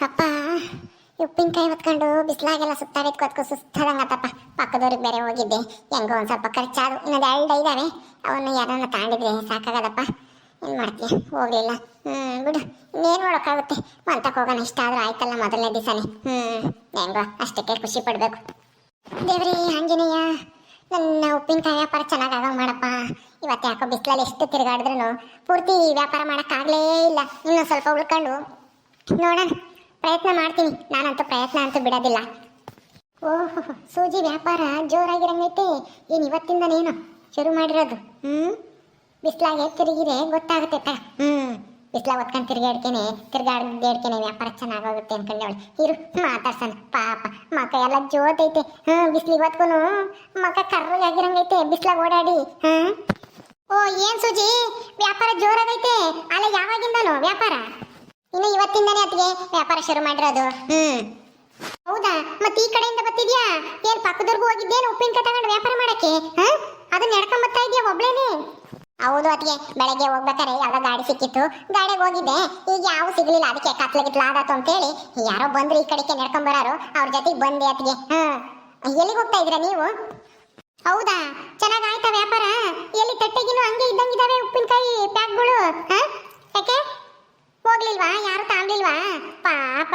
ಅಪ್ಪ, ಉಪ್ಪಿನಕಾಯಿ ಹೊತ್ಕೊಂಡು ಬಿಸಿಲಾಗೆಲ್ಲ ಸುತ್ತಾಡಿದ ಕೊತ್ಕೊ ಸುಸ್ತಾದಂಗತ್ತಪ್ಪ ಪಕ್ಕದವ್ರಿಗೆ ಬೇರೆ ಹೋಗಿದ್ದೆ. ಹೆಂಗೋ ಒಂದು ಸ್ವಲ್ಪ ಖರ್ಚಾದ್ರು ಇನ್ನೊಂದು ಎರಡು ಇದ್ದಾವೆ ಅವನ್ನ ಯಾರನ್ನ ತಾಂಡಿದ್ರೆ ಸಾಕಾಗದಪ್ಪ. ಏನು ಮಾಡ್ತೀಯ? ಹೋಗಲಿಲ್ಲ. ಹ್ಞೂ ಬಿಡು. ಇನ್ನೇನು ಮಾಡೋಕ್ಕಾಗುತ್ತೆ? ಮಂತಕ್ಕೆ ಹೋಗೋಣ. ಇಷ್ಟ ಆದ್ರು ಆಯ್ತಲ್ಲ ಮೊದಲನೇ ದಿವಸನೇ. ಹ್ಞೂ ಹೆಂಗೋ, ಅಷ್ಟಕ್ಕೆ ಖುಷಿ ಪಡಬೇಕು. ದೇವ್ರಿ, ಆಂಜನೇಯ, ನನ್ನ ಉಪ್ಪಿನಕಾಯಿ ವ್ಯಾಪಾರ ಚೆನ್ನಾಗಿ ಆಗೋ ಮಾಡಪ್ಪ. ಇವತ್ತು ಯಾಕೋ ಬಿಸಿಲಲ್ಲಿ ಎಷ್ಟು ತಿರುಗಾಡಿದ್ರು ಪೂರ್ತಿ ವ್ಯಾಪಾರ ಮಾಡೋಕ್ಕಾಗಲೇ ಇಲ್ಲ. ಇನ್ನೂ ಸ್ವಲ್ಪ ಉಳ್ಕೊಂಡು ನೋಡೋಣ. ಪ್ರಯತ್ನ ಮಾಡ್ತೀನಿ. ನಾನಂತೂ ಪ್ರಯತ್ನ ಅಂತೂ ಬಿಡೋದಿಲ್ಲ. ಓಹೋ, ಸೂಜಿ ವ್ಯಾಪಾರ ಜೋರಾಗಿರಂಗೈತೆ. ಏನು ಇವತ್ತಿಂದನೇನು ಶುರು ಮಾಡಿರೋದು? ಹ್ಞೂ ಬಿಸಿಲಾಗೆ ತಿರುಗಿದೆ ಗೊತ್ತಾಗುತ್ತೆ ತ ಹ್ಞೂ ಬಿಸಿಲಾಗ ಹೊತ್ಕೊಂಡು ತಿರುಗಾಡ್ಕೇನೆ ತಿರುಗಾಡ್ದೇಡ್ಕೇನೆ ವ್ಯಾಪಾರ ಚೆನ್ನಾಗೋಗುತ್ತೆ ಅನ್ಕೊಂಡವಳು ಇರು, ಮಾತಾಡ್ಸಣ. ಪಾಪ, ಮಕ ಎಲ್ಲ ಜೋತೈತೆ. ಹ್ಞೂ ಬಿಸಿಲಿಗೆ ಹೊತ್ಕೊನು ಮಕ ಕರ್ರಗಾಗಿರಂಗೈತೆ ಬಿಸಿಲಾಗ ಓಡಾಡಿ. ಹ್ಞೂ ಓ, ಏನ್ ಸೂಜಿ? ವ್ಯಾಪಾರ ಜೋರಾಗೈತೆ. ಅಲ್ಲ, ಯಾವಾಗಿಂದನು ವ್ಯಾಪಾರ? ಇನ್ನು ಇವತ್ತಿಂದನೇ ಅತ್ತಿಗೆ ವ್ಯಾಪಾರ ಶುರು ಮಾಡಿರೋದು. ಹ್ಮ್. ಹೌದಾ? ಮತ್ತೆ ಈ ಕಡೆಯಿಂದ ಬರ್ತಿದ್ಯಾ? ಏನ್ ಪಕ್ಕದವ್ರಿಗೂ ಹೋಗಿದ್ದೇನು ಉಪ್ಪಿನಕಾಯಿ ತಗೊಂಡು ವ್ಯಾಪಾರ ಮಾಡಕ್ಕೆ? ಹಾ? ಅದನ್ನ ನಡ್ಕೊಂಡ್ ಬರ್ತಾ ಇದೆಯಾ ಒಬ್ಳೇನೆ? ಹೌದು ಅತ್ತಿಗೆ ಬೆಳಗ್ಗೆ ಹೋಗ್ಬೇಕಾರೆ ಯಾವ್ದೋ ಗಾಡಿ ಸಿಕ್ಕಿತ್ತು. ಗಾಡಿಗೆ ಹೋಗಿದ್ದೆ. ಈಗ ಯಾವ ಸಿಗ್ಲಿಲ್ಲ. ಅದಕ್ಕೆ ಕತ್ಲಗಿತ್ಲ ಅಂತ ಅಂತೇಳಿ ಯಾರೋ ಬಂದ್ರು ಈ ಕಡೆಗೆ ನಡ್ಕೊಂಡ್ ಬರೋರು. ಅವ್ರ ಜೊತೆಗೆ ಬಂದೆ ಅತ್ತಿಗೆ. ಹಾ. ಎಲ್ಲಿಗೆ ಹೋಗ್ತಾ ಇದ್ರ ನೀವು? ಹೌದಾ? ಚೆನ್ನಾಗ್ ಆಯ್ತಾ ವ್ಯಾಪಾರ? ಎಲ್ಲಿ ತಟ್ಟೆಗಿನೂ ಹಂಗೆ ಇದ್ದಂಗಿದಾವೆ ಉಪ್ಪಿನಕಾಯಿ ಪ್ಯಾಕ್ಗಳು? ಹಾ? ಯಾಕೆ? ಹೋಗ್ಲಿಲ್ವಾ? ಯಾರು ತಾಂಡ್ಲಿಲ್ವಾ ಪಾಪ.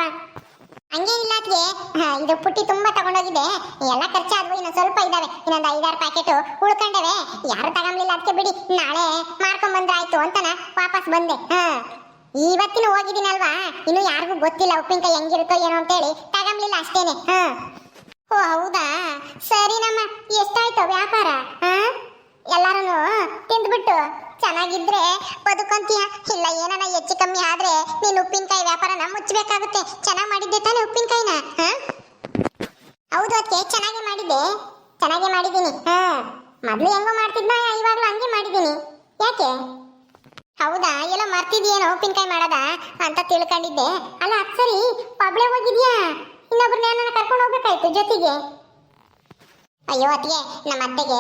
ಹಂಗೇನಿಲ್ಲ ಅದ್ಗೆ ಇದು ಪುಟ್ಟಿ ತುಂಬಾ ತಗೊಂಡೋಗಿದೆ. ಎಲ್ಲ ಖರ್ಚಾದ್ವು, ಇನ್ನು ಸ್ವಲ್ಪ ಇದಾವೆ. ಇನ್ನೊಂದು ಐದಾರು ಪ್ಯಾಕೆಟ್ ಉಳ್ಕೊಂಡವೆ. ಯಾರು ತಗೊಂಬಲಿಲ್ಲ ಅದಕ್ಕೆ ಬಿಡಿ. ನಾಳೆ ಮಾರ್ಕೊಂಡ್ ಬಂದ್ರೆ ಆಯ್ತು ಅಂತನ ವಾಪಸ್ ಬಂದೆ. ಹಾ. ಇವತ್ತಿನ ಹೋಗಿದ್ದೀನಲ್ವಾ? ಇನ್ನು ಯಾರಿಗೂ ಗೊತ್ತಿಲ್ಲ ಉಪ್ಪಿನಕಾಯಿ ಹೆಂಗಿರುತ್ತೋ ಏನೋ ಅಂತೇಳಿ. ತಗೊಂಡಿಲ್ಲ ಅಷ್ಟೇನೆ. ಹಾ. ಓ, ಹೌದಾ? ಸರಿ ನಮ್ಮ, ಎಷ್ಟಾಯ್ತು ವ್ಯಾಪಾರ? ಹಾ? ಎಲ್ಲಾರು ತಿಂದ್ಬಿಟ್ಟು? ಚೆನ್ನಾಗಿದ್ರೆ ಬದುಕೊಂತೀಯ? ಇಲ್ಲ, ಏನನ ಹೆಚ್ಚು ಕಮ್ಮಿ ಆದ್ರೆ ನೀನು ಉಪ್ಪಿನಕಾಯಿ ವ್ಯಾಪಾರನ ಮುಚ್ಚಬೇಕಾಗುತ್ತೆ. ಚೆನ್ನಾಗಿ ಮಾಡಿದ್ದೆ ತಾನೇ ಉಪ್ಪಿನಕಾಯಿನ? ಹೌದು ಅದಕ್ಕೆ ಚೆನ್ನಾಗಿ ಮಾಡಿದ್ದೆ. ಚೆನ್ನಾಗಿ ಮಾಡಿದ್ದೀನಿ. ಹಾ. ಮೊದಲು ಹೆಂಗೋ ಮಾಡ್ತಿದ್ದ ಇವಾಗಲೂ ಹಂಗೆ ಮಾಡಿದ್ದೀನಿ. ಯಾಕೆ? ಹೌದಾ? ಎಲ್ಲೋ ಮರ್ತಿದ್ಯೇನೋ ಉಪ್ಪಿನಕಾಯಿ ಮಾಡೋದ ಅಂತ ತಿಳ್ಕೊಂಡಿದ್ದೆ. ಅಲ್ಲ ಸರಿ ಒಬ್ಳೆ ಹೋಗಿದ್ಯಾ? ಇನ್ನೊಬ್ರನ್ನ ಕರ್ಕೊಂಡು ಹೋಗ್ಬೇಕಾಯ್ತು ಜೊತೆಗೆ? ಅಯ್ಯೋ, ಅತ್ತಿಗೆ, ನಮ್ಮ ಅತ್ತೆಗೆ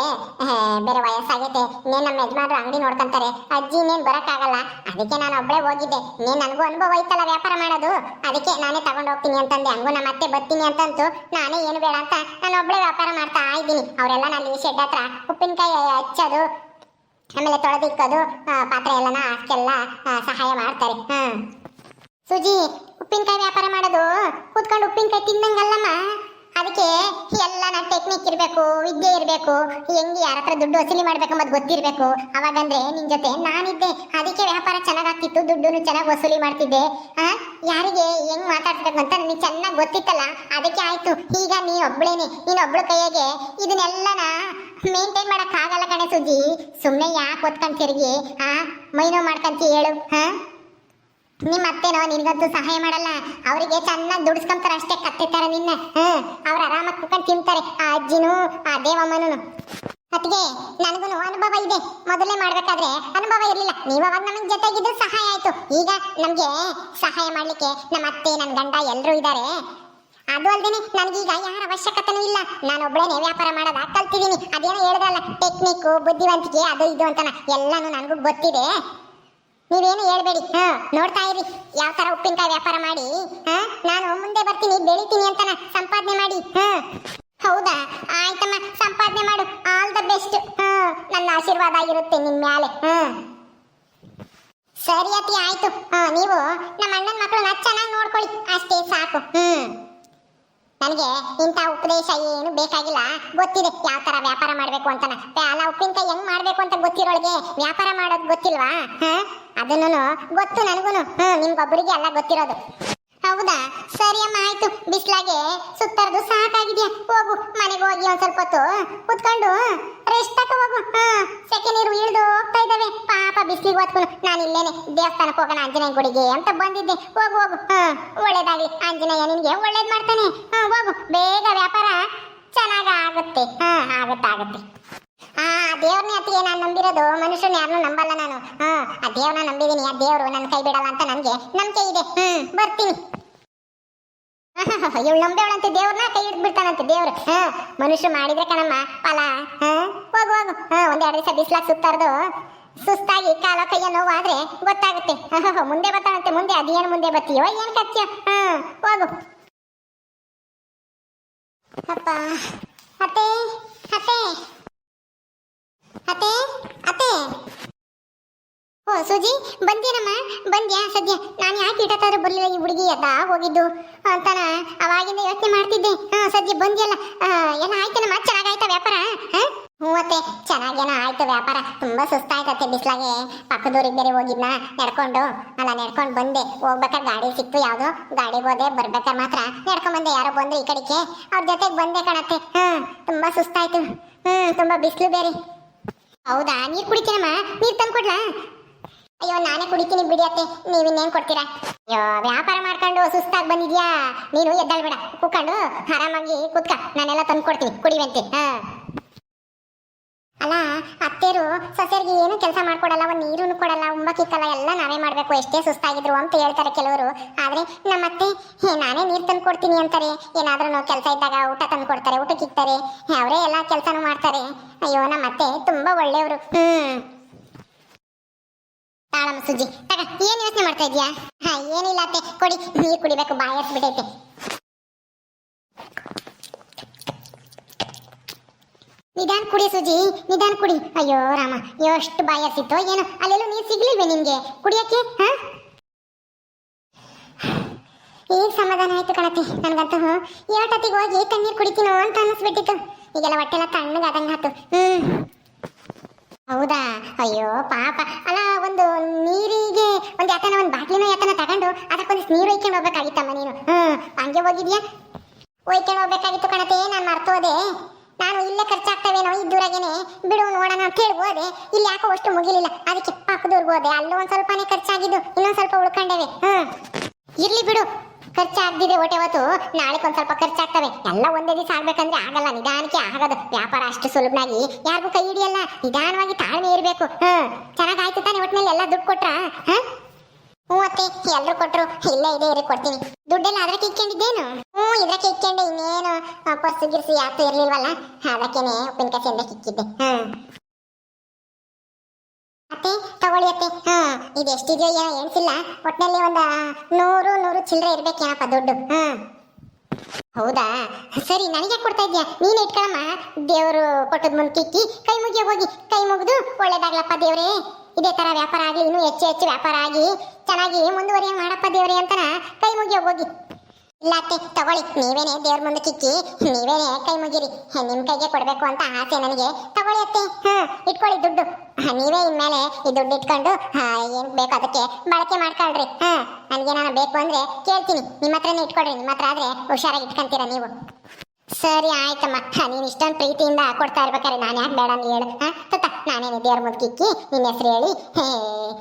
ಬೇರೆ ವಯಸ್ಸಾಗೈತೆ. ನೀನ್ ನಮ್ಮ ಯಜಮಾನರು ಅಂಗಡಿ ನೋಡ್ಕೊಂತಾರೆ. ಅಜ್ಜಿ ನೀನ್ ಬರೋಕ್ಕಾಗಲ್ಲ. ಅದಕ್ಕೆ ನಾನು ಒಬ್ಬಳೇ ಹೋಗಿದ್ದೆ. ನೀನ್ ನನಗೂ ಅನುಭವ ಐತಲ್ಲ ವ್ಯಾಪಾರ ಮಾಡೋದು? ಅದಕ್ಕೆ ನಾನೇ ತಗೊಂಡು ಹೋಗ್ತೀನಿ ಅಂತಂದೆ. ಹಂಗೂ ನಮ್ಮ ಅತ್ತೆ ಬರ್ತೀನಿ ಅಂತಂತು ನಾನೇ ಏನು ಬೇಡ ಅಂತ ನಾನು ಒಬ್ಬಳೇ ವ್ಯಾಪಾರ ಮಾಡ್ತಾ ಇದ್ದೀನಿ. ಅವರೆಲ್ಲ ನಾನು ಶೆಡ್ ಹತ್ರ ಉಪ್ಪಿನಕಾಯಿ ಹಚ್ಚೋದು, ಆಮೇಲೆ ತೊಳೆದಿಕ್ಕೋದು ಪಾತ್ರೆ ಎಲ್ಲನ ಅಷ್ಟೆಲ್ಲ ಸಹಾಯ ಮಾಡ್ತಾರೆ. ಹ್ಮ್. ಸುಜಿ, ಉಪ್ಪಿನಕಾಯಿ ವ್ಯಾಪಾರ ಮಾಡೋದು? ಕೂತ್ಕೊಂಡು ಉಪ್ಪಿನಕಾಯಿ ತಿನ್ನಂಗಲ್ಲಮ್ಮ? ಅದಕ್ಕೆ ಎಲ್ಲ ಟೆಕ್ನಿಕ್ ಇರಬೇಕು, ವಿದ್ಯೆ ಇರಬೇಕು, ಹೆಂಗೆ ಯಾರ ಹತ್ರ ದುಡ್ಡು ವಸೂಲಿ ಮಾಡ್ಬೇಕಂಬದು ಗೊತ್ತಿರಬೇಕು. ಅವಾಗಂದ್ರೆ ನಿನ್ನ ಜೊತೆ ನಾನಿದ್ದೆ, ಅದಕ್ಕೆ ವ್ಯಾಪಾರ ಚೆನ್ನಾಗಾಗ್ತಿತ್ತು ದುಡ್ಡು ಚೆನ್ನಾಗಿ ವಸೂಲಿ ಮಾಡ್ತಿದ್ದೆ. ಆ? ಯಾರಿಗೆ ಹೆಂಗ್ ಮಾತಾಡ್ಬೇಕು ಅಂತ ನನಗೆ ಚೆನ್ನಾಗಿ ಗೊತ್ತಿತ್ತಲ್ಲ, ಅದಕ್ಕೆ ಆಯ್ತು. ಈಗ ನೀ ಒಬ್ಳೇನೆ, ನೀನು ಒಬ್ಳು ಕೈಯಾಗೆ ಇದನ್ನೆಲ್ಲನ ಮೇಂಟೈನ್ ಮಾಡೋಕ್ಕಾಗಲ್ಲ ಕಣೆ ಸುಜಿ. ಸುಮ್ಮನೆ ಯಾಕೆ ಓದ್ಕೊಂತಿರ್ಗಿ ತಿರುಗಿ, ಆ? ಮೈನೋ ಮಾಡ್ಕೊಂತಿ ಹೇಳು ಹಾ ನಿಮ್ಮ ಅತ್ತೆನೋ ನಿನಗಂತೂ ಸಹಾಯ ಮಾಡಲ್ಲ. ಅವರಿಗೆ ಚೆನ್ನಾಗಿ ದುಡಿಸ್ಕೊಂತಾರೆ ಅಷ್ಟೇ ಕತ್ತಿರ್ತಾರೆ ತರ ನಿನ್ನ. ಹ್ಮ್, ಅವ್ರು ಆರಾಮಾಗಿ ಕುತ್ಕೊಂಡು ತಿಂತಾರೆ ಆ ಅಜ್ಜಿನೂ, ಆ ದೇವಮ್ಮನೂ ಅತ್ತಿಗೆ ನನಗೂ ಅನುಭವ ಇದೆ. ಮೊದಲೇ ಮಾಡ್ಬೇಕಾದ್ರೆ ಅನುಭವ ಇರಲಿಲ್ಲ. ನೀವು ಅವಾಗ ನಮಗೆ ಜೊತೆಗಿದ್ದು ಸಹಾಯ ಆಯ್ತು. ಈಗ ನಮಗೆ ಸಹಾಯ ಮಾಡಲಿಕ್ಕೆ ನಮ್ಮ ಅತ್ತೆ ನನ್ನ ಗಂಡ ಎಲ್ಲರೂ ಇದ್ದಾರೆ ಅದು ಅಲ್ದೇನೆ ನನಗೀಗ ಯಾರ ಅವಶ್ಯಕತೆನೂ ಇಲ್ಲ. ನಾನು ಒಬ್ಬಳೇನೆ ವ್ಯಾಪಾರ ಮಾಡೋದ ಕಲ್ತಿದ್ದೀನಿ ಅದೇನೋ ಹೇಳ್ದಲ್ಲ ಟೆಕ್ನಿಕ್ ಬುದ್ಧಿವಂತಿಕೆ, ಅದು ಇದು ಅಂತಾನ. ಎಲ್ಲಾನು ನನಗೂ ಗೊತ್ತಿದೆ. ನೀವೇನು ಹೇಳ್ಬೇಡಿ, ಹಾ, ನೋಡ್ತಾ ಇರಿ, ಯಾವ ತರ ಉಪ್ಪಿನಕಾಯಿ ವ್ಯಾಪಾರ ಮಾಡಿ, ಹಾ, ನಾನು ಮುಂದೆ ಬರ್ತೀನಿ, ಬೆಳಿತೀನಿ ಅಂತನ ಸಂಪಾದನೆ ಮಾಡಿ, ಹಾ. ಹೌದಾ? ಆಯ್ತಮ್ಮ, ಸಂಪಾದನೆ ಮಾಡು ಆಲ್ ದ ಬೆಸ್ಟ್ ಹಾ. ನನ್ನ ಆಶೀರ್ವಾದ ಆಗಿರುತ್ತೆ ನಿಮ್ಮ ಮ್ಯಾಲೆ, ಹಾ. ಸರಿ ಅತಿ ಆಯ್ತು, ಹಾ, ನೀವು ನಮ್ಮ ಅಣ್ಣನ ಮಕ್ಕಳನ್ನ ಚೆನ್ನಾಗಿ ನೋಡ್ಕೊಳ್ಳಿ, ಅಷ್ಟೇ ಸಾಕು, ಹ್ಮ್. ನನಗೆ ಇಂಥ ಉಪದೇಶ ಏನು ಬೇಕಾಗಿಲ್ಲ, ಗೊತ್ತಿದೆ ಯಾವ ತರ ವ್ಯಾಪಾರ ಮಾಡ್ಬೇಕು ಅಂತನ. ಅಲ್ಲ, ಉಪ್ಪಿನಕಾಯಿ ಹೆಂಗ್ ಮಾಡ್ಬೇಕು ಅಂತ ಗೊತ್ತಿರೋಳಿಗೆ ವ್ಯಾಪಾರ ಮಾಡೋದು ಗೊತ್ತಿಲ್ವಾ, ಹ. ಅದನ್ನು ಗೊತ್ತು ನನಗೂನು. ಹ್ಮ್ ನಿಮ್ಗೊಬ್ಬರಿಗೆ ಎಲ್ಲ ಗೊತ್ತಿರೋದು. ಹೌದಾ? ಸರಿ ಅಮ್ಮ, ಆಯ್ತು. ಬಿಸ್ಲಾಗೆ ಸುತ್ತರದು ಸಾಕಾಗಿದ್ಯಾ? ಹೋಗು, ಮನೆಗೆ ಹೋಗಿ ಒಂದ್ ಸ್ವಲ್ಪ ಹೊತ್ತು ಕುತ್ಕೊಂಡು ರೆಸ್ಟ್ ತಕ ಹೋಗು. ಸೆಕೆ ನೀರು ಇಳಿದು ಹೋಗ್ತಾ ಇದ್ದಾವೆ. ಪಾಪ ಬಿಸ್ಲಿಗೆ ಹೊತ್ಕೊಂಡು ನಾನು ಇಲ್ಲೇನೆ ದೇವಸ್ಥಾನಕ್ಕೆ ಹೋಗೋಣ ಆಂಜನೇಯ ಗುಡಿಗೆ ಅಂತ ಬಂದಿದ್ದೆ. ಹೋಗು ಹೋಗು. ಹಾ ಒಳ್ಳೇದಾಗ್ಲಿ. ಆಂಜನೇಯ ನಿನ್ಗೆ ಒಳ್ಳೇದ್ ಮಾಡ್ತಾನೆ. ಹ್ಮ್, ಹೋಗು. ಬೇಗ ವ್ಯಾಪಾರ ಚೆನ್ನಾಗ ಆಗುತ್ತೆ. ಹಾ ಆಗುತ್ತೆ ಆಗುತ್ತೆ. ಆ ದೇವ್ರನ್ನ ಅತ್ತಿಗೆ ನಾನು ನಂಬಿರೋದು ಮನುಷ್ಯನ ಯಾರನ್ನೂ ನಂಬಲ್ಲ ನಾನು. ಹಾ ಆ ದೇವ್ರನ್ನ ನಂಬಿದೀನಿ, ಆ ದೇವ್ರು ನನ್ನ ಕೈ ಬಿಡಲ್ಲ ಅಂತ ನನಗೆ ನಂಬಿಕೆ ಇದೆ. ಹ್ಮ್, ಬರ್ತೀನಿ. ಇವಳು ನಂಬೇವಳಂತೆ ದೇವ್ರನ್ನ ಕೈ ಹಿಡ್ದು ಬಿಡ್ತಾನಂತೆ ದೇವ್ರು. ಹಾ, ಮನುಷ್ಯ ಮಾಡಿದ್ರೆ ಕಣಮ್ಮ, ಫಲ. ಹಾ, ಹೋಗು ಹೋಗು. ಹಾ, ಒಂದೆರಡು ದಿವಸ ಬಿಸ್ಲಾಕ್ ಸುತ್ತಾರ್ದು ಸುಸ್ತಾಗಿ ಕಾಲ ಕೈಯ ನೋವಾದ್ರೆ ಗೊತ್ತಾಗುತ್ತೆ. ಮುಂದೆ ಬರ್ತಾನಂತೆ ಮುಂದೆ ಅದೇನು ಮುಂದೆ ಬರ್ತೀಯೋ, ಏನ್ ಕತ್ಯ. ಹಾ, ಹೋಗು. ಅಪ್ಪ, ಅತ್ತೆ ಅತ್ತೆ. ಅತ್ತೆ ಅತ್ತೆ. ಓ, ಸೂಜಿ ಬಂದೇನಮ್ಮ ಬಂದ್ಯಾ ಸದ್ಯ? ನಾನು ಯಾಕೆ ಇಟ್ಟತ್ತಾದ್ರೂ ಬರಲಿಲ್ಲ ಈ ಹುಡುಗಿ ಅದ ಹೋಗಿದ್ದು ಅಂತಾನ ಅವಾಗಿಂದ ಯೋಚನೆ ಮಾಡ್ತಿದ್ದೆ. ಹಾ, ಸದ್ಯ ಬಂದ್ಯಲ್ಲ. ಎಲ್ಲ ಆಯ್ತೇನಮ್ಮ? ಚೆನ್ನಾಗಾಯ್ತಾ ವ್ಯಾಪಾರ? ಹಾ? ಚೆನ್ನಾಗೇನೋ ಆಯ್ತು ವ್ಯಾಪಾರ. ತುಂಬಾ ಸುಸ್ತಾಯ್ತತ್ತೆ ಬಿಸ್ಲಾಗೆ. ಪಕ್ಕದೂರಿಗೆ ಬೇರೆ ಹೋಗಿದ್ನ, ನಡ್ಕೊಂಡು. ಅಲ್ಲ, ನಡ್ಕೊಂಡು ಬಂದೆ. ಹೋಗ್ಬೇಕಾದ್ರೆ ಗಾಡಿ ಸಿಕ್ತು ಯಾವ್ದು. ಗಾಡಿಗೆ ಹೋದೆ, ಬರ್ಬೇಕಾದ್ರೆ ಮಾತ್ರ. ನಡ್ಕೊಂಡ್ ಬಂದೆ, ಯಾರೋ ಬಂದ್ರು ಈ ಕಡೆಗೆ. ಅವ್ರ ಜೊತೆಗೆ ಬಂದೆ ಕಣತ್ತೆ. ಹ್ಮ್ ತುಂಬಾ ಸುಸ್ತಾಯ್ತು. ಹ್ಮ್, ತುಂಬಾ ಬಿಸಿಲು ಬೇರೆ. ಹೌದಾ? ನೀರು ಕುಡಿತೀನಮ್ಮ? ತಂದು ಕೊಡ್ಲಾ? ಅಯ್ಯೋ, ನಾನೇ ಕುಡಿತೀನಿ ಬಿಡಿ ಅತ್ತೆ. ನೀವಿನ್ನೇನ್ ಕೊಡ್ತೀರಾ? ಅಯ್ಯೋ, ವ್ಯಾಪಾರ ಮಾಡ್ಕೊಂಡು ಸುಸ್ತಾಗಿ ಬಂದಿದ್ಯಾ? ನೀನು ಎದ್ದಾಳ್ಬೇಡ. ಕೂತ್ಕೊಂಡು ಆರಾಮಾಗಿ ಕೂತ್ಕ. ನಾನೆಲ್ಲ ತಂದು ಕೊಡ್ತೀನಿ ಕುಡಿವಂತೆ ಹಾ. ಅಲ್ಲ, ಅತ್ತೆರು, ಸೊಸೆರಿಗೆ ಏನು ಕೆಲಸ ಮಾಡ್ಕೊಡಲ್ಲ, ಒಂದು ನೀರು ಕೊಡಲ್ಲ ಉಂಬಕ್ಕಿಕ್ಕಲ್ಲ ಎಲ್ಲ ನಾವೇ ಮಾಡಬೇಕು, ಎಷ್ಟೇ ಸುಸ್ತಾಗಿದ್ರು ಅಂತ ಹೇಳ್ತಾರೆ ಕೆಲವರು. ಆದ್ರೆ ನಮ್ಮತ್ತೆ, ಹೇ, ನಾನೇ ನೀರು ತಂದು ಕೊಡ್ತೀನಿ ಅಂತಾರೆ. ಏನಾದ್ರೂ ಕೆಲಸ ಇದ್ದಾಗ ಊಟ ತಂದು ಕೊಡ್ತಾರೆ ಊಟಕ್ಕೆ ಇಕ್ತಾರೆ. ಅವರೇ ಎಲ್ಲ ಕೆಲಸನೂ ಮಾಡ್ತಾರೆ. ಅಯ್ಯೋ, ನಮ್ಮತ್ತೆ ತುಂಬಾ ಒಳ್ಳೆಯವರು. ಹ್ಮ್. ತಾಳಮ್ಮ ಸುಜ್ಜಿ, ತಗ, ಏನ್ ಯೋಚನೆ ಮಾಡ್ತಾ ಇದ್ಯಾ ಹಾ, ಏನಿಲ್ಲ ಅತ್ತೆ, ಕೊಡಿ, ನೀರು ಕುಡಿಬೇಕು, ಬಾಯಿ ಹತ್ಬಿಟ್ಟೈತೆ ನಿಧಾನ ಕುಡಿ ಸುಜಿ, ನಿಧಾನ ಕುಡಿ. ಅಯ್ಯೋ ರಾಮ, ಎಷ್ಟು ಬಾಯಸಿತ್ತೋ ಏನು. ಅಲ್ಲೆಲ್ಲೂ ನೀರು ಸಿಗ್ಲಿಲ್ವೇ ನಿಮ್ಗೆ? ಕುಡಿಯಕ್ಕೆ, ಹಾ? ಈಗ ಸಮಾಧಾನ ಆಯ್ತು ಕಣತಿ ನನಗಂತೂ. ಏಟತ್ತಿಗೆ ಹೋಗಿ ತಣ್ಣೀರು ಕುಡಿತೀನೋ ಅಂತ ಅನ್ನಿಸ್ಬಿಟ್ಟಿತ್ತು. ಈಗೆಲ್ಲ ಹೊಟ್ಟೆಲ್ಲ ತಣ್ಣಗಾದಂಗೆ ಆತು. ಹ್ಮ್. ಹೌದಾ? ಅಯ್ಯೋ, ಪಾಪ. ಅಲ್ಲ, ಒಂದು ನೀರಿಗೆ, ಒಂದು ಯಾತನ, ಒಂದು ಬಾಟ್ಲಿನೋ ಯಾತನ ತಗೊಂಡು ಅದಕ್ಕೊಂದಿಷ್ಟು ನೀರು ಒಯ್ಕೊಂಡು ಹೋಗ್ಬೇಕಾಗಿತ್ತಮ್ಮ ನೀನು. ಹ್ಮ್, ಹಂಗೆ ಹೋಗಿದ್ಯಾ? ಒಯ್ಕೊಂಡು ಹೋಗ್ಬೇಕಾಗಿತ್ತು ಕಣತೆ ನಾನು ಮರ್ತೋದೆ. ನಾನು ಇಲ್ಲೇ ಖರ್ಚಾಗ್ತವೇನೋ ಇದ್ದೂರಾಗೇನೆ ಬಿಡು ನೋಡೋಣ ಅಂತ ಹೇಳಿ ಇಲ್ಲಿ ಯಾಕೋ ಅಷ್ಟು ಮುಗಿಲಿಲ್ಲ. ಅದಕ್ಕೆ ಪಕ್ಕದೂರ್ಗೆ ಹೋದೆ. ಅಲ್ಲೂ ಒಂದು ಸ್ವಲ್ಪನೇ ಖರ್ಚಾಗಿದ್ದು, ಇನ್ನೊಂದು ಸ್ವಲ್ಪ ಉಳ್ಕೊಂಡೇವೆ. ಹ್ಞೂ ಇರ್ಲಿ ಬಿಡು. ಖರ್ಚಾಗ್ದಿದೆ ಹೊಟ್ಟೆ ಹೊತ್ತು. ನಾಳೆ ಒಂದು ಸ್ವಲ್ಪ ಖರ್ಚಾಗ್ತವೆ. ಎಲ್ಲ ಒಂದೇ ದಿವಸ ಆಗ್ಬೇಕಂದ್ರೆ ಆಗಲ್ಲ. ನಿಧಾನಕ್ಕೆ ಆಗೋದು. ವ್ಯಾಪಾರ ಅಷ್ಟು ಸುಲಭನಾಗಿ. ಯಾರಿಗೂ ಕೈ ಹಿಡಿಯಲ್ಲ. ನಿಧಾನವಾಗಿ ತಾಳ್ಮೆ ಇರಬೇಕು. ಹ್ಮ್. ಚೆನ್ನಾಗಾಯ್ತು ತಾನೆ ಒಟ್ಟಿನಲ್ಲಿ ಎಲ್ಲ ದುಡ್ಡು ಕೊಟ್ರ? ಹ್ಞೂ ಅತ್ತೆ ಎಲ್ಲರೂ ಕೊಟ್ಟರು ಇಲ್ಲೇ ಇದೆ, ಇರಿ, ಕೊಡ್ತೀನಿ. ದುಡ್ಡೆಲ್ಲ ಅದಕ್ಕೆ ಇಕ್ಕೊಂಡಿದ್ದೇನು? ಹ್ಞೂ ಇದಕ್ಕೆ ಇಕ್ಕೊಂಡೆ ಇನ್ನೇನು ಪರ್ಸು ಗಿರ್ಸು ಯಾತು ಇರ್ಲಿಲ್ವಲ್ಲ? ಅದಕ್ಕೇನೆ ಉಪ್ಪಿನಕಾಯಿ ಸಂದಕ್ಕೆ ಇಕ್ಕಿದ್ದೆ ಹ್ಮ್ ಅತ್ತೆ, ತಗೊಳ್ಳಿ ಅತ್ತೆ. ಹಾ, ಇದು ಎಷ್ಟಿದೆಯೋ ಏನೋ ಎಣಿಸಿಲ್ಲ. ಒಟ್ಟಿನಲ್ಲಿ ಒಂದು ನೂರು ನೂರು ಚಿಲ್ಲರೆ ಇರ್ಬೇಕೇನಪ್ಪ ದುಡ್ಡು. ಹಾ. ಹೌದಾ? ಸರಿ, ನನಗೆ ಕೊಡ್ತಾ ಇದ್ಯಾ? ನೀನು ಇಟ್ಕೊಳಮ್ಮ. ದೇವರು ಕೊಟ್ಟದ ಮುಂದೆ ಕಿಕ್ಕಿ, ಕೈ ಮುಗಿಯ ಹೋಗಿ, ಕೈ ಮುಗಿದು ಒಳ್ಳೇದಾಗ್ಲಪ್ಪ ದೇವ್ರೇ. ಇದೇ ತರ ವ್ಯಾಪಾರ ಆಗಲಿ, ಇನ್ನೂ ಹೆಚ್ಚು ಹೆಚ್ಚು ವ್ಯಾಪಾರ ಆಗಿ, ಚೆನ್ನಾಗಿ ಮುಂದುವರಿಯ ಮಾಡಪ್ಪ ದೇವ್ರೆ ಅಂತನ ಕೈ ಮುಗಿಯ ಹೋಗಿ. ಇಲ್ಲ ಅತ್ತೆ ತಗೊಳ್ಳಿ. ನೀವೇನೇ ದೇವ್ರ ಮುಂದೆ ಕಿಕ್ಕಿ, ನೀವೇನೇ ಕೈ ಮುಗಿರಿ. ನಿಮ್ ಕೈಗೆ ಕೊಡ್ಬೇಕು ಅಂತ ಆಸೆ ನನಗೆ. ತಗೊಳ್ಳಿ ಅತ್ತೆ. ಹಾ, ಇಟ್ಕೊಳ್ಳಿ ದುಡ್ಡು. ನೀವೇ ಇನ್ಮೇಲೆ ಈ ದುಡ್ಡು ಇಟ್ಕೊಂಡು ಏನ್ ಬೇಕು ಅದಕ್ಕೆ ಬಳಕೆ ಮಾಡ್ಕೊಳ್ರಿ. ಹಾ, ನನಗೆ ನಾನು ಬೇಕು ಅಂದ್ರೆ ಕೇಳ್ತೀನಿ. ನಿಮ್ಮ ಹತ್ರನೇ ಇಟ್ಕೊಳ್ರಿ. ನಿಮ್ಮ ಹತ್ರ ಆದ್ರೆ ಹುಷಾರಾಗಿ ಇಟ್ಕೊಂತೀರಾ ನೀವು? ಸರಿ ಆಯ್ತಮ್ಮ. ನೀನ್ ಇಷ್ಟೊಂದು ಪ್ರೀತಿಯಿಂದ ಕೊಡ್ತಾ ಇರ್ಬೇಕಾದ್ರೆ ನಾನು ಯಾಕೆ ಬೇಡ ಅಂತ ಹೇಳು. ನಾನೇನು ದೇವ್ರ ಮುಂದೆ ಕಿಕ್ಕಿ ನಿನ್ನ ಹೆಸರು ಹೇಳಿ. ಹೇ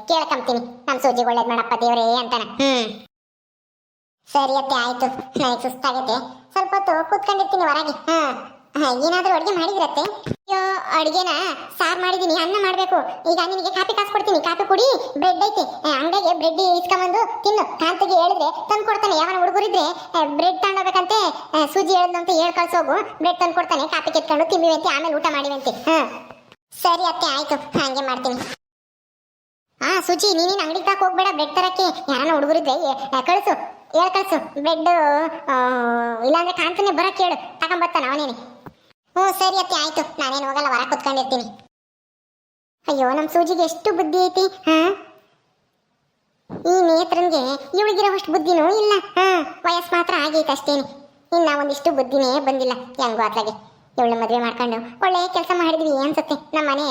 ಕೇಳ್ಕೊಂತೀನಿ ನಮ್ಮ ಸೂಜಿ ಒಳ್ಳೇದ್ ಮಾಡಪ್ಪ ದೇವ್ರೇ ಅಂತಾನೆ. ಹ್ಮ್. ಸರಿ ಅತ್ತೆ, ಆಯ್ತು. ನನಗೆ ಸುಸ್ತಾಗತ್ತೆ. ಸ್ವಲ್ಪ ಹೊತ್ತು ಕೂತ್ಕೊಂಡಿರ್ತೀನಿ ಹೊರಗೆ. ಹಾ. ಏನಾದ್ರೂ ಅಡುಗೆ ಮಾಡಿದ್ರತ್ತೆ? ಅಯ್ಯೋ, ಅಡುಗೆನ? ಸಾರ್ ಮಾಡಿದೀನಿ, ಅನ್ನ ಮಾಡಬೇಕು. ಈಗ ನಿನಗೆ ಕಾಫಿ ಕಾಸು ಕೊಡ್ತೀನಿ. ಕಾಫಿ ಕುಡಿ, ಬ್ರೆಡ್ ಐತೆ. ಅಂಗಡಿಗೆ ಬ್ರೆಡ್ ಇಸ್ಕೊಂಬಂದು ತಿನ್ನು. ಕಾಂತಿಗೆ ಹೇಳಿದ್ರೆ ತಂದು ಕೊಡ್ತಾನೆ. ಯಾವನ ಹುಡುಗರಿದ್ರೆ ಬ್ರೆಡ್ ತಗೊಂಡೋಗ್ಬೇಕಂತೆ. ಸೂಜಿ ಅಂತ ಹೇಳಿ ಕಳ್ಸೋಗು ಬ್ರೆಡ್ ತಂದು ಕೊಡ್ತಾನೆ. ಕಾಫಿ ಕೆತ್ಕೊಂಡು ತಿನ್ನಿವಂತೆ, ಆಮೇಲೆ ಊಟ ಮಾಡಿವಂತೆ. ಹಾ. ಸರಿ ಅತ್ತೆ, ಆಯ್ತು. ಹಂಗೆ ಮಾಡ್ತೀನಿ. ಹಾ ಸೂಜಿ, ನೀನೇನು ಅಂಗಡಿಗೆ ಹೋಗ್ಬೇಡ, ಬ್ರೆಡ್ ತರಕ್ಕೆ? ಯಾರನ್ನ ಹುಡುಗರಿದ್ರೆ ಕಳಿಸು. ಹೇಳ್ ಕಳಿಸು? ಬೆಡ್ ಇಲ್ಲಾಂದ್ರೆ ಕಾಂತನೇ ಬರಕ್ಕೆ ಹೇಳು. ತಗೊಂಬರ್ತಾನ ಅವನೇನೆ. ಹ್ಞೂ, ಸರಿ ಅತ್ತೆ, ಆಯ್ತು. ನಾನೇನು ಹೋಗಲ್ಲ ಹೊರ ಕುತ್ಕೊಂಡಿರ್ತೀನಿ. ಅಯ್ಯೋ ನಮ್ಮ ಸೂಜಿಗೆ ಎಷ್ಟು ಬುದ್ಧಿ ಐತಿ, ಹಾ? ಈ ನೇತ್ರನ್ಗೆ ಇವಳಿಗಿರೋವಷ್ಟು ಬುದ್ಧಿನೂ ಇಲ್ಲ, ಹಾ? ವಯಸ್ಸು ಮಾತ್ರ ಆಗೈತೆ ಅಷ್ಟೇನೆ. ಇನ್ನ ಒಂದಿಷ್ಟು ಬುದ್ಧಿನೇ ಬಂದಿಲ್ಲ, ಹೆಂಗೋ ಅತ್ಲಾಗೆ ಇವಳು ಮದುವೆ ಮಾಡ್ಕೊಂಡು ಒಳ್ಳೆ ಕೆಲಸ ಮಾಡಿದ್ವಿ ಅನ್ಸುತ್ತೆ. ನಮ್ಮ ಮನೆ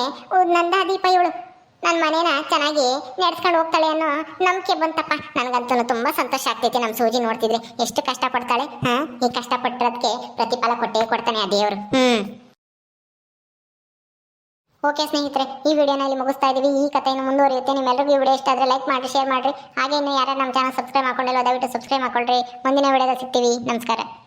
ನಂದಾ ದೀಪ ಇವಳು. ನನ್ನ ಮನೇನ ಚೆನ್ನಾಗಿ ನಡೆಸ್ಕೊಂಡು ಹೋಗ್ತಾಳೆ ಅನ್ನೋ ನಂಬಿಕೆ ಬಂತಪ್ಪ. ನನಗಂತೂ ತುಂಬಾ ಸಂತೋಷ ಆಗ್ತೈತೆ ನಮ್ಮ ಸೂಜಿ ನೋಡ್ತಿದ್ರೆ. ಎಷ್ಟು ಕಷ್ಟ ಪಡ್ತಾಳೆ ಹಾ? ಈ ಕಷ್ಟ ಪಟ್ಟಿರೋದಕ್ಕೆ ಪ್ರತಿಫಲ ಕೊಟ್ಟೇ ಕೊಡ್ತಾನೆ ಆ ದೇವರು. ಹ್ಮ್. ಓಕೆ ಸ್ನೇಹಿತರೆ, ಈ ವಿಡಿಯೋನ ಇಲ್ಲಿ ಮುಗಿಸ್ತಾ ಇದೀವಿ. ಈ ಕಥೆಯನ್ನು ಮುಂದುವರಿಯುತ್ತೆ. ನಿಮ್ಮೆಲ್ಲರಿಗೂ ಈ ವಿಡಿಯೋ ಇಷ್ಟ ಆದರೆ ಲೈಕ್ ಮಾಡಿ, ಶೇರ್ ಮಾಡಿರಿ. ಹಾಗೆ ಇನ್ನು ಯಾರು ನಮ್ಮ ಚಾನಲ್ ಸಬ್ಸ್ಕ್ರೈಬ್ ಮಾಡ್ಕೊಂಡಿಲ್ಲ, ದಯವಿಟ್ಟು ಸಬ್ಸ್ಕ್ರೈಬ್ ಮಾಡ್ಕೊಳ್ರಿ. ಮುಂದಿನ ವಿಡಿಯೋದಲ್ಲಿ ಸಿಗ್ತೀವಿ. ನಮಸ್ಕಾರ.